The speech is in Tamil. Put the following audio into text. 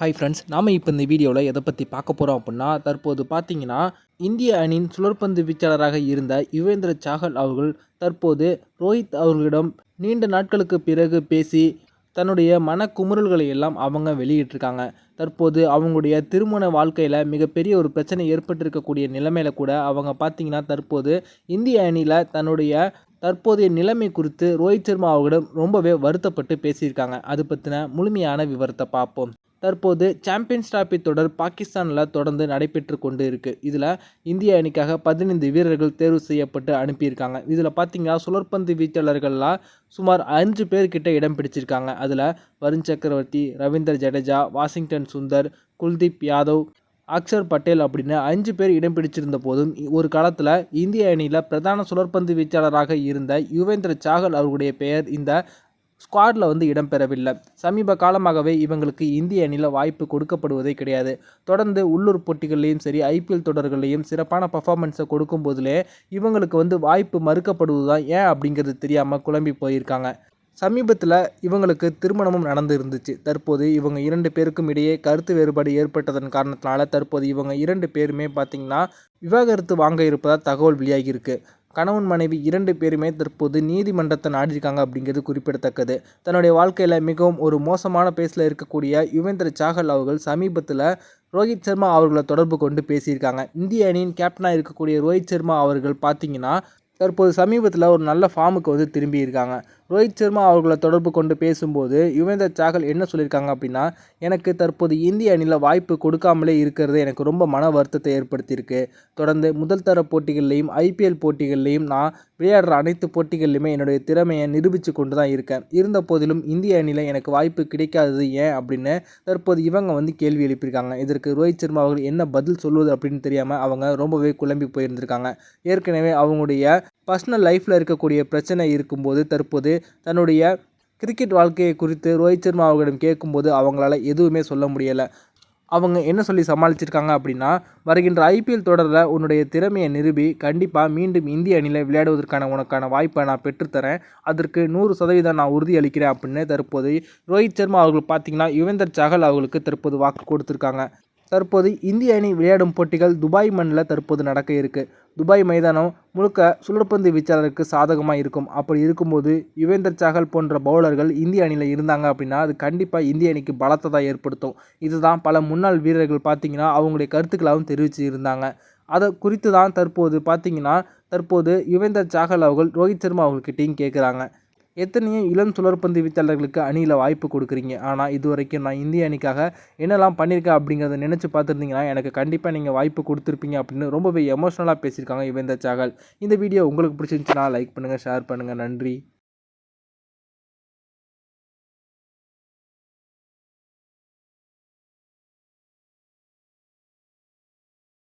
ஹாய் ஃப்ரெண்ட்ஸ் நாம் இப்போ இந்த வீடியோவில் எதை பற்றி பார்க்க போகிறோம் அப்படின்னா தற்போது பார்த்தீங்கன்னா இந்திய அணியின் சுழற்பந்து வீச்சாளராக இருந்த யுவேந்திர சாகல் அவர்கள் தற்போது ரோஹித் அவர்களிடம் நீண்ட நாட்களுக்கு பிறகு பேசி தன்னுடைய மனக்குமுறல்களை எல்லாம் அவங்க வெளியிட்டிருக்காங்க. தற்போது அவங்களுடைய திருமண வாழ்க்கையில் மிகப்பெரிய ஒரு பிரச்சனை ஏற்பட்டிருக்கக்கூடிய நிலைமையில கூட அவங்க பார்த்தீங்கன்னா தற்போது இந்திய அணியில் தன்னுடைய தற்போதைய நிலைமை குறித்து ரோஹித் சர்மா அவர்களிடம் ரொம்பவே வருத்தப்பட்டு பேசியிருக்காங்க. அது பற்றின முழுமையான விவரத்தை பார்ப்போம். தற்போது சாம்பியன்ஸ் டிராபி தொடர் பாகிஸ்தானில் தொடர்ந்து நடைபெற்று கொண்டு இருக்குது இதில் இந்திய அணிக்காக பதினைந்து வீரர்கள் தேர்வு செய்யப்பட்டு அனுப்பியிருக்காங்க. இதில் பார்த்தீங்கன்னா சுழற்பந்து வீச்சாளர்கள்லாம் சுமார் அஞ்சு பேர்கிட்ட இடம் பிடிச்சிருக்காங்க. அதில் வருண் சக்கரவர்த்தி ரவீந்தர் ஜடேஜா வாஷிங்டன் சுந்தர் குல்தீப் யாதவ் அக்ஷர் பட்டேல் அப்படின்னு அஞ்சு பேர் இடம் பிடிச்சிருந்த போதும் ஒரு காலத்தில் இந்திய அணியில் பிரதான சுழற்பந்து வீச்சாளராக இருந்த யுவேந்திர சாகல் அவர்களுடைய பெயர் இந்த ஸ்குவாடில் வந்து இடம்பெறவில்லை. சமீப காலமாகவே இவங்களுக்கு இந்திய அணியில் வாய்ப்பு கொடுக்கப்படுவதே கிடையாது. தொடர்ந்து உள்ளூர் போட்டிகள்லேயும் சரி ஐபிஎல் தொடர்கள்லையும் சிறப்பான பர்ஃபார்மன்ஸை கொடுக்கும் போதிலே இவங்களுக்கு வந்து வாய்ப்பு மறுக்கப்படுவது தான் ஏன் அப்படிங்கிறது தெரியாமல் குழம்பி போயிருக்காங்க. சமீபத்தில் இவங்களுக்கு திருமணமும் நடந்து இருந்துச்சு தற்போது இவங்க இரண்டு பேருக்கும் இடையே கருத்து வேறுபாடு ஏற்பட்டதன் காரணத்தினால தற்போது இவங்க இரண்டு பேருமே பார்த்திங்கன்னா விவாகரத்து வாங்க இருப்பதாக தகவல் வெளியாகியிருக்கு. கணவன் மனைவி இரண்டு பேருமே தற்போது நீதிமன்றத்தை நாடியிருக்காங்க அப்படிங்கிறது குறிப்பிடத்தக்கது. தன்னுடைய வாழ்க்கையில் மிகவும் ஒரு மோசமான பேஸில் இருக்கக்கூடிய யுவேந்திர சாகல் அவர்கள் சமீபத்தில் ரோஹித் சர்மா அவர்களை தொடர்பு கொண்டு பேசியிருக்காங்க. இந்திய அணியின் கேப்டனாக இருக்கக்கூடிய ரோஹித் சர்மா அவர்கள் பார்த்தீங்கன்னா தற்போது சமீபத்தில் ஒரு நல்ல ஃபார்முக்கு வந்து திரும்பியிருக்காங்க. ரோஹித் சர்மா அவர்களை தொடர்பு கொண்டு பேசும்போது யுவேந்தர் சாகல் என்ன சொல்லியிருக்காங்க அப்படின்னா எனக்கு தற்போது இந்திய அணியில் வாய்ப்பு கொடுக்காமலே இருக்கிறது எனக்கு ரொம்ப மன வருத்தத்தை ஏற்படுத்தியிருக்கு. தொடர்ந்து முதல் தர போட்டிகள்லையும் ஐபிஎல் போட்டிகள்லையும் நான் விளையாடுற அனைத்து போட்டிகள்லையுமே என்னுடைய திறமையை நிரூபித்து கொண்டு தான் இருக்கேன். இருந்த போதிலும் இந்திய அணியில் எனக்கு வாய்ப்பு கிடைக்காதது ஏன் அப்படின்னு தற்போது இவங்க வந்து கேள்வி எழுப்பியிருக்காங்க. இதற்கு ரோஹித் சர்மா அவர்கள் என்ன பதில் சொல்வது அப்படின்னு தெரியாமல் அவங்க ரொம்பவே குழம்பி போயிருந்திருக்காங்க. ஏற்கனவே அவங்களுடைய பர்சனல் லைஃப்பில் இருக்கக்கூடிய பிரச்சனை இருக்கும்போது தற்போது தன்னுடைய கிரிக்கெட் வாழ்க்கையை குறித்து ரோஹித் சர்மா அவர்களிடம் கேட்கும்போது அவங்களால எதுவுமே சொல்ல முடியலை. அவங்க என்ன சொல்லி சமாளிச்சிருக்காங்க அப்படின்னா வருகின்ற ஐபிஎல் தொடரில் உன்னுடைய திறமையை நிரூபி கண்டிப்பாக மீண்டும் இந்திய அணியில் விளையாடுவதற்கான உனக்கான வாய்ப்பை நான் பெற்றுத்தரேன். அதற்கு நூறு சதவீதம் நான் உறுதி அளிக்கிறேன் அப்படின்னு தற்போது ரோஹித் சர்மா அவர்கள் பார்த்தீங்கன்னா யுவேந்தர் சஹல் அவர்களுக்கு தற்போது வாக்கு கொடுத்துருக்காங்க. தற்போது இந்திய அணி விளையாடும் போட்டிகள் துபாய் மண்ணில் தற்போது நடக்க இருக்குது துபாய் மைதானம் முழுக்க சுழற்பந்து வீச்சாளருக்கு சாதகமாக இருக்கும். அப்படி இருக்கும்போது யுவேந்தர் சாகல் போன்ற பவுலர்கள் இந்திய அணியில் இருந்தாங்க அப்படின்னா அது கண்டிப்பாக இந்திய அணிக்கு பலத்தை தான் ஏற்படுத்தும். இதுதான் பல முன்னாள் வீரர்கள் பார்த்திங்கன்னா அவங்களுடைய கருத்துக்களாகவும் தெரிவித்து இருந்தாங்க அதை குறித்து தான் தற்போது பார்த்திங்கன்னா தற்போது யுவேந்தர் சாகல் அவர்கள் ரோஹித் சர்மா அவர்கள்கிட்டையும் கேட்குறாங்க எத்தனையோ இளம் சுழற்பந்து வீச்சாளர்களுக்கு அணியில் வாய்ப்பு கொடுக்குறீங்க. ஆனால் இது வரைக்கும் நான் இந்திய அணிக்காக என்னெல்லாம் பண்ணியிருக்கேன் அப்படிங்கிறத நினச்சி பார்த்துருந்தீங்கன்னா எனக்கு கண்டிப்பாக நீங்கள் வாய்ப்பு கொடுத்துருப்பீங்க அப்படின்னு ரொம்பவே எமோஷ்னலாக பேசியிருக்காங்க இவந்த சாகல். இந்த வீடியோ உங்களுக்கு பிடிச்சிருந்துச்சுன்னா லைக் பண்ணுங்கள் ஷேர் பண்ணுங்கள் நன்றி.